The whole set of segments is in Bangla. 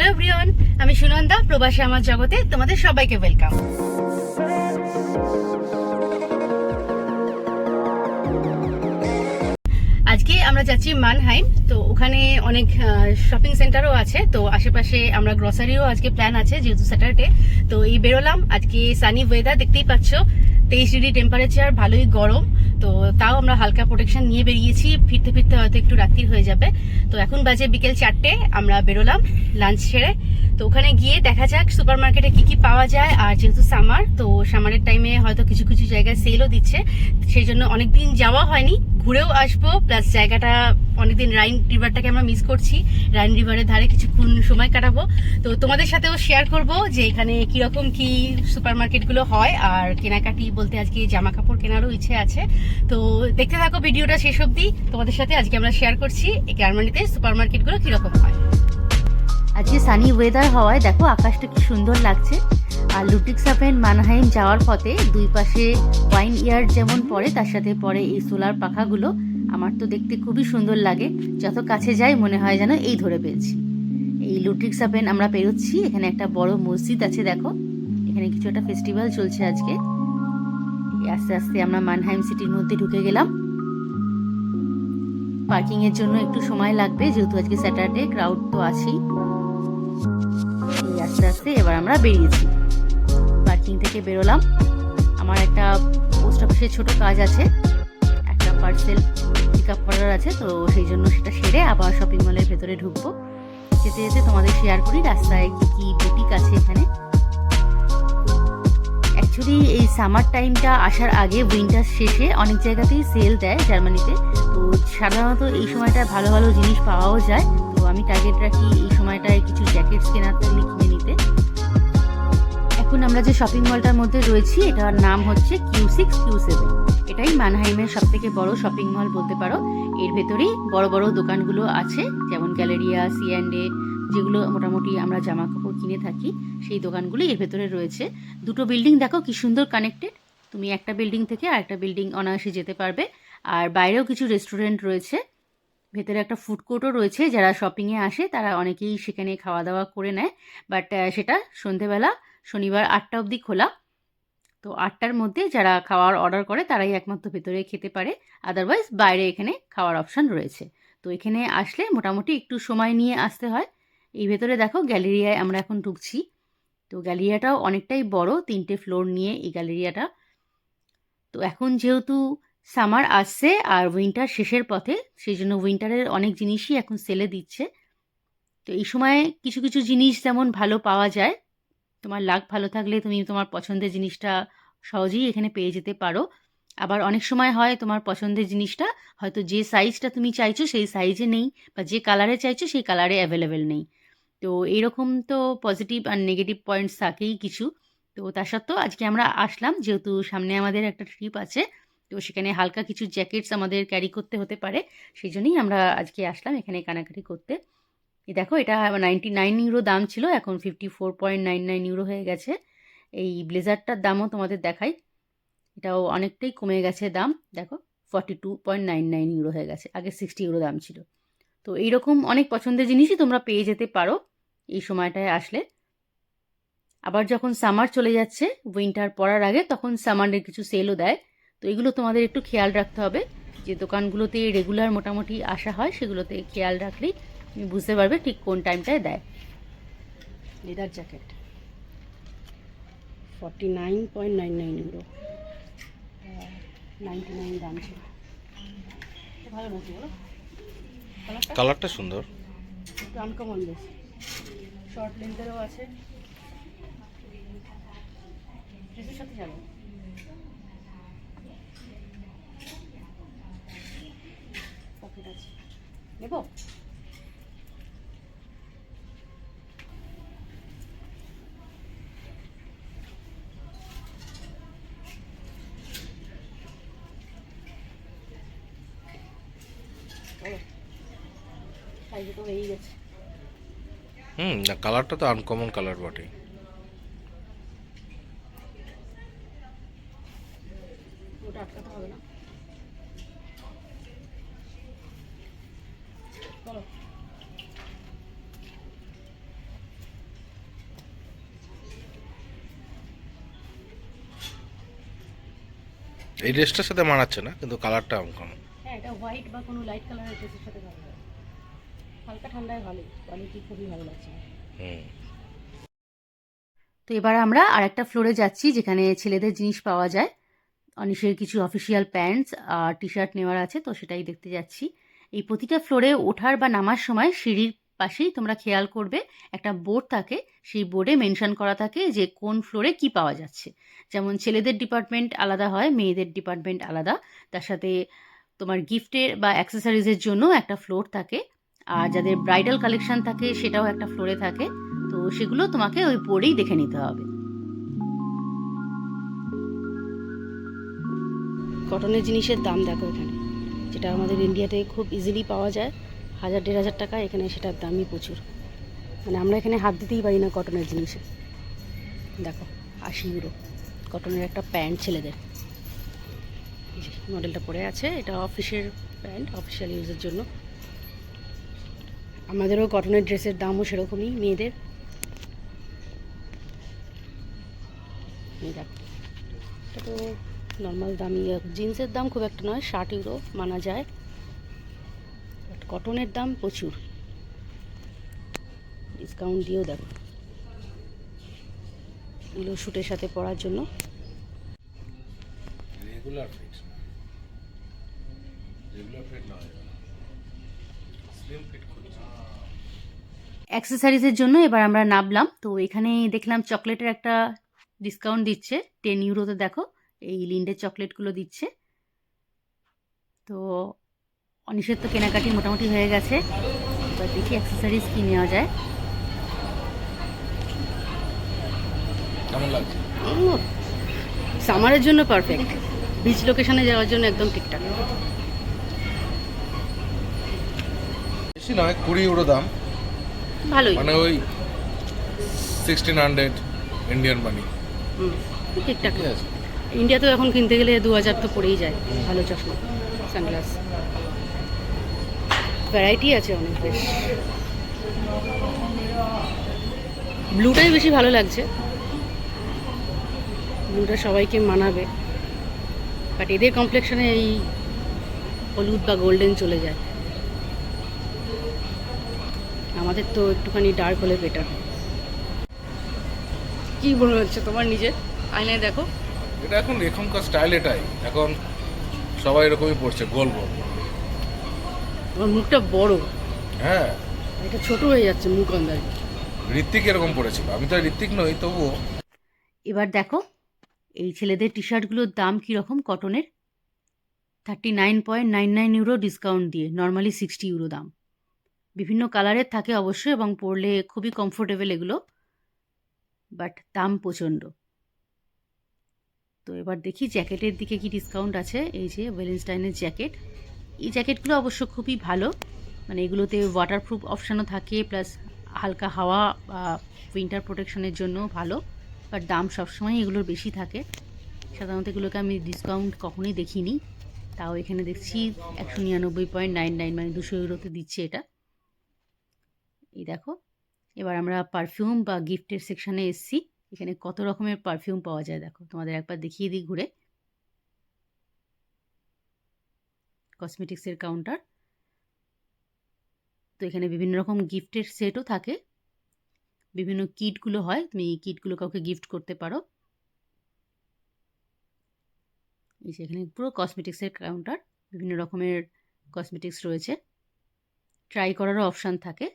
হ্যালো ব্রিয়ন আমি সুনন্দা, প্রবাসী আমার জগতে তোমাদের সবাইকে ওয়েলকাম আজকে আমরা যাচ্ছি মানহাইম, তো ওখানে অনেক শপিং সেন্টারও আছে, তো আশেপাশে আমরা গ্রসারিও আজকে প্ল্যান আছে, যেহেতু স্যাটারডে তো এই বেরোলাম। আজকে সানি ওয়েদার দেখতেই পাচ্ছ, তেইশ ডিগ্রি টেম্পারেচার ভালোই গরম। তো তাও আমরা হালকা প্রোটেকশন নিয়ে বেরিয়েছি। ফিরতে ফিরতে হয়তো একটু রাত্রি হয়ে যাবে। তো এখন বাজে বিকেল চারটে, আমরা বেরোলাম লাঞ্চ ছেড়ে। তো ওখানে গিয়ে দেখা যাক সুপার মার্কেটে কী কী পাওয়া যায়। আর যেহেতু সামার তো সামারের টাইমে হয়তো কিছু কিছু জায়গায় সেলও দিচ্ছে। সেই জন্য অনেকদিন যাওয়া হয়নি। ঘুরেও আসব প্লাস জায়গাটা অনেকদিন রাইন রিভারটাকে আমরা মিস করছি। রাইন রিভারের ধারে কিছুক্ষণ সময় কাটাবো। তো তোমাদের সাথেও শেয়ার করব যে এখানে কীরকম কি সুপার মার্কেটগুলো হয় আর কেনাকাটি বলতে আজকে জামা কাপড় কেনারও ইচ্ছে আছে। তো দেখতে থাকো, ভিডিওটা শেষ অবধি। তোমাদের সাথে আজকে আমরা শেয়ার করছি এই জার্মানিতে সুপার মার্কেটগুলো কীরকম হয়। আজকে সানি ওয়েদার হওয়ায় দেখো আকাশটা কি সুন্দর লাগছে। আর লুটিক সাপেন মানহাইম যাওয়ার পথে দুই পাশে ওয়াইন ইয়ার যেমন পড়ে, তার সাথে পড়ে এই সোলার পাখাগুলো। আমার তো দেখতে খুবই সুন্দর লাগে। যত কাছে যাই মনে হয় যেন এই ধরে পেয়েছি। এই লুট্রিক সাপেন আমরা পেরোচ্ছি। এখানে একটা বড় মসজিদ আছে, দেখো। এখানে কিছু একটা ফেস্টিভ্যাল চলছে আজকে। আস্তে আস্তে আমরা মানহাইম সিটির মধ্যে ঢুকে গেলাম। পার্কিং এর জন্য একটু সময় লাগবে, যেহেতু আজকে স্যাটারডে, ক্রাউড তো আছেই। এই আস্তে আস্তে এবার আমরা বেরিয়েছি। পার্কিং থেকে বেরোলাম। আমার একটা পোস্ট অফিসের ছোট কাজ আছে। একটা পার্সেল পিক আপ করার আছে, তো সেই জন্য সেটা সেরে আবার শপিং মলের ভেতরে ঢুকবো। যেতে যেতে তোমাদের শেয়ার করি, রাস্তায় কি কি বুটিক আছে এখানে। অ্যাকচুয়ালি এই সামার টাইমটা আসার আগে উইন্টার শেষে অনেক জায়গাতেই সেল দেয় জার্মানিতে তো সাধারণত এই সময়টা ভালো ভালো জিনিস পাওয়াও যায়। তো আমি টার্গেট রাখি এই সময়টায় কিছু জ্যাকেটস কেনার থাকলে কিনে নিতে। এখন আমরা যে শপিং মলটার মধ্যে রয়েছি, এটার নাম হচ্ছে কিউ সিক্স কিউ সেভেন এটাই মানহাইমের সব থেকে বড় শপিং মল বলতে পারো। এর ভেতরেই বড় বড় দোকানগুলো আছে, যেমন গ্যালেরিয়া সি অ্যান্ড এ যেগুলো মোটামুটি আমরা জামা কাপড় কিনে থাকি, সেই দোকানগুলো এর ভেতরে রয়েছে। দুটো বিল্ডিং দেখো কি সুন্দর কানেক্টেড তুমি একটা বিল্ডিং থেকে আরেকটা বিল্ডিং অনায়াসে যেতে পারবে। আর বাইরেও কিছু রেস্টুরেন্ট রয়েছে। ভেতরে একটা ফুড কোর্টও রয়েছে, যারা শপিংয়ে আসে, তারা অনেকেই সেখানে খাওয়া দাওয়া করে নেয়। বাট সেটা সন্ধেবেলা, শনিবার আটটা অবধি খোলা। তো আটটার মধ্যে যারা খাওয়ার অর্ডার করে তারাই একমাত্র ভেতরে খেতে পারে। আদারওয়াইজ বাইরে এখানে খাওয়ার অপশান রয়েছে। তো এখানে আসলে মোটামুটি একটু সময় নিয়ে আসতে হয়। এই ভেতরে দেখো গ্যালেরিয়ায় আমরা এখন ঢুকছি। তো গ্যালেরিয়াটাও অনেকটাই বড়, তিনটে ফ্লোর নিয়ে এই গ্যালেরিয়াটা। তো এখন যেহেতু সামার আসছে আর উইন্টার শেষের পথে সেই জন্য উইন্টারের অনেক জিনিসই এখন সেলে দিচ্ছে। তো এই সময় কিছু কিছু জিনিস যেমন ভালো পাওয়া যায় তোমার লাক ভালো থাকলে তুমি তোমার পছন্দের জিনিসটা সহজেই এখানে পেয়ে যেতে পারো। আবার অনেক সময় হয় তোমার পছন্দের জিনিসটা হয়তো যে সাইজটা তুমি চাইছো সেই সাইজে নেই বা যে কালারে চাইছো সেই কালারে অ্যাভেলেবেল নেই। তো এরকম তো পজিটিভ আর নেগেটিভ পয়েন্টস থাকেই কিছু। তো তা সত্ত্বেও আজকে আমরা আসলাম, যেহেতু সামনে আমাদের একটা ট্রিপ আছে, তো সেখানে হালকা কিছু জ্যাকেটস আমাদের ক্যারি করতে হতে পারে। সেই জন্যই আমরা আজকে আসলাম এখানে কানাকাটি করতে। এই দেখো, এটা নাইনটি নাইন ইউরো দাম ছিল, এখন fifty four point nine nine euro হয়ে গেছে। এই ব্লেজারটার দামও তোমাদের দেখাই। এটাও অনেকটাই কমে গেছে দাম, দেখো forty two point nine nine euro হয়ে গেছে, আগে সিক্সটি ইউরো দাম ছিল। তো এইরকম অনেক পছন্দের জিনিসই তোমরা পেয়ে যেতে পারো এই সময়টায় আসলে। আবার যখন সামার চলে যাচ্ছে উইন্টার পড়ার আগে, তখন সামারের কিছু সেলও দেয়। তো এগুলো তোমাদের একটু খেয়াল রাখতে হবে, যে দোকানগুলোতে রেগুলার মোটামুটি আসা হয়, সেগুলোতে খেয়াল রাখলেই তুমি বুঝতে পারবে ঠিক কোন টাইমটায় দেয়। Leather jacket forty nine point nine nine euro ninety nine দাম ছিল। ভালো নাকি বলো। কালারটা কালারটা সুন্দর। একটু আনকমন বেশ। শর্ট লেন্থেরও আছে। ড্রেসের সাথে যাবে? পকেট আছে। নেব? সাইজে কালারটা তো আনকমন কালার বটে। এই ড্রেসটার সাথে মানাচ্ছে না কিন্তু কালারটা অঙ্কন হ্যাঁ এটা হোয়াইট বা কোনো লাইট কালারের ড্রেসের সাথে মানাচ্ছে। হালকা ঠান্ডায় ভালো কোয়ালিটি খুবই ভালো লাগছে। হুম। তো এবার আমরা আর একটা ফ্লোরে যাচ্ছি যেখানে ছেলেদের জিনিস পাওয়া যায়। অনিশের কিছু অফিসিয়াল প্যান্টস আর টি শার্ট নেওয়ার আছে তো সেটাই দেখতে যাচ্ছি। এই প্রতিটা ফ্লোরে ওঠার বা নামার সময় সিঁড়ির পাশেই তোমরা খেয়াল করবে একটা বোর্ড থাকে। সেই বোর্ডে মেনশন করা থাকে যে কোন ফ্লোরে কি পাওয়া যাচ্ছে। যেমন ছেলেদের ডিপার্টমেন্ট আলাদা হয় মেয়েদের ডিপার্টমেন্ট আলাদা। তার সাথে তোমার গিফটের বা অ্যাক্সেসারিজের জন্য একটা ফ্লোর থাকে। আর যাদের ব্রাইডাল কালেকশন থাকে, সেটাও একটা ফ্লোরে থাকে। তো সেগুলো তোমাকে ওই বোর্ডেই দেখে নিতে হবে। কটনের জিনিসের দাম দেখো এখানে। যেটা আমাদের ইন্ডিয়াতে খুব ইজিলি পাওয়া যায়, হাজার, দেড় হাজার টাকা, এখানে সেটার দামই প্রচুর। মানে আমরা এখানে হাত দিতেই পারি না কটনের জিনিসে দেখো, আশি ইউরো কটনের একটা প্যান্ট ছেলেদের। মডেলটা পরে আছে। এটা অফিসের প্যান্ট অফিসিয়াল ইউজের জন্য। আমাদেরও কটনের ড্রেসের দামও সেরকমই, মেয়েদের। এটা তো নর্মাল দামই জিন্সের দাম খুব একটা নয়, ষাট ইউরো মানা যায়। বাট কটনের দাম প্রচুর। ডিসকাউন্ট দিয়েও দেখো এগুলো শ্যুটের সাথে পরার জন্য। রেগুলার রেগুলার ফিট না অ্যাক্সেসরিজের জন্য এবার আমরা নামলাম। তো এখানে দেখলাম চকলেটের একটা ডিসকাউন্ট দিচ্ছে। টেন ইউরোতে দেখো এই লিন্ডের চকলেটগুলো দিচ্ছে। তো অনিশের তো কেনাকাটি মোটামুটি হয়ে গেছে। এবার দেখি অ্যাক্সেসারিজ কী নেওয়া যায়। কেমন লাগছে? সামারের জন্য পারফেক্ট বিচ লোকেশনে যাওয়ার জন্য একদম ঠিকঠাক। বেশি নয় কুড়ি ইউরো দাম। ভালোই। মানে ওই সিক্সটিন হান্ড্রেড ইন্ডিয়ান মানি ঠিকঠাক। ঠিক আছে। ইন্ডিয়াতেও এখন কিনতে গেলে দু হাজার তো পড়েই যায় ভালো চশমা সানগ্লাস ভ্যারাইটি আছে অনেক বেশ। ব্লুটাই বেশি ভালো লাগছে। ব্লুটা সবাইকে মানাবে। বাট এদের কমপ্লেকশনে এই হলুদ বা গোল্ডেন চলে যায়। আমাদের তো একটুখানি ডার্ক হলে বেটার কি মনে হচ্ছে তোমার নিজের? আয়নায় দেখো। এটা এখন এখনকার স্টাইল এটাই। এখন সবাই এরকমই পড়ছে গোল গোল। আমার মুখটা বড়। হ্যাঁ। এটা ছোট হয়ে যাচ্ছে মুখ আন্দাজ ঋত্বিক এরকম পড়েছিল। আমি তো ঋত্বিক নই তবুও। এবার দেখো এই ছেলেদের টি শার্টগুলোর দাম কীরকম কটনের thirty nine point nine nine euro discount দিয়ে নর্মালি সিক্সটি ইউরো দাম। বিভিন্ন কালারের থাকে অবশ্যই এবং পরলে খুবই কমফোর্টেবল এগুলো বাট দাম প্রচণ্ড। তো এবার দেখি জ্যাকেটের দিকে কি ডিসকাউন্ট আছে, এই যে ওয়েলেনস্টাইনের জ্যাকেট এই জ্যাকেটগুলো অবশ্য খুবই ভালো মানে এগুলোতে ওয়াটারপ্রুফ অপশানও থাকে প্লাস হালকা হাওয়া বা উইন্টার প্রোটেকশনের জন্য ভালো বাট দাম সবসময় এগুলোর বেশি থাকে। সাধারণত এগুলোকে আমি ডিসকাউন্ট কখনোই দেখিনি, তাও এখানে দেখছি একশো নিরানব্বই পয়েন্ট নাইন নাইন মানে দুশো ইউরোতে দিচ্ছে এটা। এই দেখো। এবার আমরা পারফিউম বা গিফটের সেকশানে এসছি। এখানে কত রকমের পারফিউম পাওয়া যায় দেখো। তোমাদের একবার দেখিয়ে দিই ঘুরে। কসমেটিক্সের কাউন্টার তো এখানে বিভিন্ন রকম গিফটের সেটও থাকে। বিভিন্ন কিটগুলো হয়। তুমি এই কিটগুলো কাউকে গিফট করতে পারো। এই যে এখানে পুরো কসমেটিক্সের কাউন্টার বিভিন্ন রকমের কসমেটিক্স রয়েছে। ট্রাই করারও অপশান থাকে।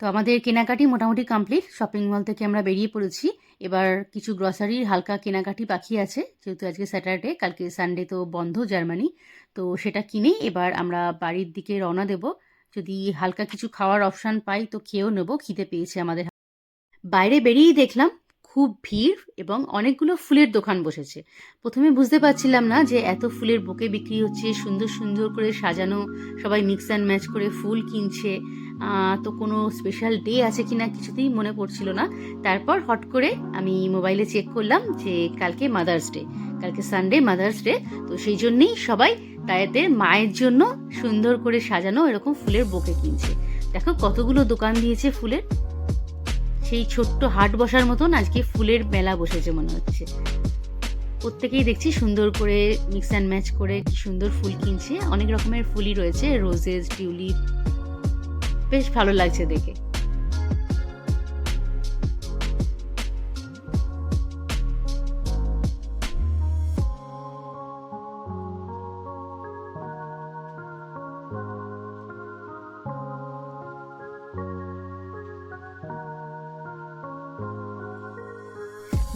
তো আমাদের কেনাকাটি মোটামুটি কমপ্লিট শপিং মল থেকে আমরা বেরিয়ে পড়েছি। এবার কিছু গ্রসারির হালকা কেনাকাটি বাকি আছে, যেহেতু আজকে স্যাটারডে কালকে সানডে তো বন্ধ জার্মানি তো সেটা কিনেই এবার আমরা বাড়ির দিকে রওনা দেব। যদি হালকা কিছু খাওয়ার অপশান পাই তো খেয়েও নেব, খিদে পেয়েছে আমাদের। বাইরে বেরিয়েই দেখলাম খুব ভিড় এবং অনেকগুলো ফুলের দোকান বসেছে। প্রথমে বুঝতে পারছিলাম না যে এত ফুলের বুকে বিক্রি হচ্ছে, সুন্দর সুন্দর করে সাজানো, সবাই মিক্স অ্যান্ড ম্যাচ করে ফুল কিনছে। তো কোনো স্পেশাল ডে আছে কি না কিছুতেই মনে পড়ছিল না। তারপর হট করে আমি মোবাইলে চেক করলাম যে কালকে মাদার্স ডে কালকে সানডে মাদার্স ডে তো সেই জন্যেই সবাই তাদের মায়ের জন্য সুন্দর করে সাজানো এরকম ফুলের বোকে কিনছে। দেখো কতগুলো দোকান দিয়েছে ফুলের। সেই ছোট্ট হাট বসার মতন আজকে ফুলের মেলা বসেছে মনে হচ্ছে। প্রত্যেকেই দেখছি সুন্দর করে মিক্স অ্যান্ড ম্যাচ করে সুন্দর ফুল কিনছে। অনেক রকমের ফুলই রয়েছে রোজেস টিউলিপ বেশ ভালো লাগছে দেখে।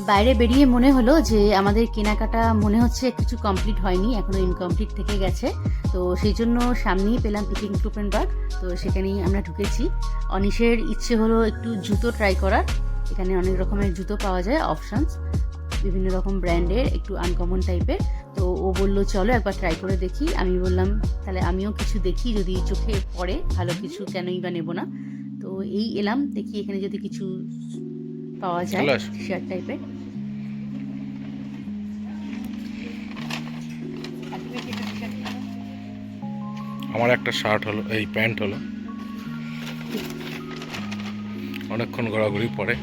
বাইরে বেরিয়ে মনে হলো যে আমাদের কেনাকাটা মনে হচ্ছে কিছু কমপ্লিট হয়নি, এখনও ইনকমপ্লিট থেকে গেছে। তো সেই জন্য সামনেই পেলাম পিকিং বাগ তো সেখানেই আমরা ঢুকেছি। অনিশের ইচ্ছে হলো একটু জুতো ট্রাই করার। এখানে অনেক রকমের জুতো পাওয়া যায় অপশানস বিভিন্ন রকম ব্র্যান্ডের, একটু আনকমন টাইপের তো ও বলল, চলো একবার ট্রাই করে দেখি। আমি বললাম, তাহলে আমিও কিছু দেখি যদি চোখে পড়ে, ভালো কিছু কেনই বা নেব না? তো এই এলাম, দেখি এখানে যদি কিছু পাওয়া যায় শেয়ার। টাইপের আমার একটা শার্ট হলো এই প্যান্ট হলো। অনেকক্ষণ ঘোরাঘুরি পরে।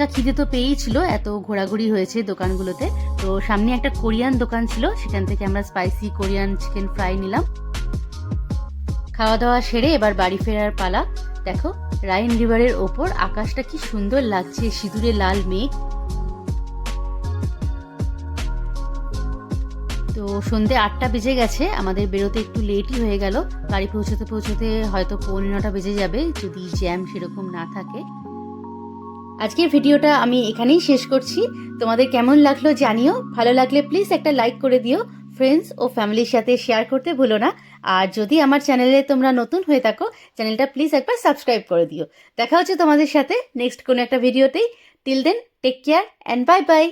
হালকা খিদে তো পেয়েই ছিল, এত ঘোরাঘুরি হয়েছে দোকানগুলোতে। তো সামনে একটা কোরিয়ান দোকান ছিল, সেখান থেকে আমরা স্পাইসি কোরিয়ান চিকেন ফ্রাই নিলাম। খাওয়া দাওয়া সেরে এবার বাড়ি ফেরার পালা। দেখো রাইন রিভারের ওপর আকাশটা কি সুন্দর লাগছে, সিঁদুরে লাল মেঘ। তো সন্ধে আটটা বেজে গেছে, আমাদের বেরোতে একটু লেটই হয়ে গেল। বাড়ি পৌঁছতে পৌঁছতে হয়তো পৌনে নটা বেজে যাবে, যদি জ্যাম সেরকম না থাকে। আজকের ভিডিওটা আমি এখানেই শেষ করছি। তোমাদের কেমন লাগল জানিও। ভালো লাগলে প্লিজ একটা লাইক করে দিও। ফ্রেন্ডস ও ফ্যামিলির সাথে শেয়ার করতে ভুলো না। আর যদি আমার চ্যানেলে তোমরা নতুন হয়ে থাকো চ্যানেলটা প্লিজ একবার সাবস্ক্রাইব করে দিও। দেখা হচ্ছে তোমাদের সাথে নেক্সট কোনো একটা ভিডিওতেই till then take care and bye bye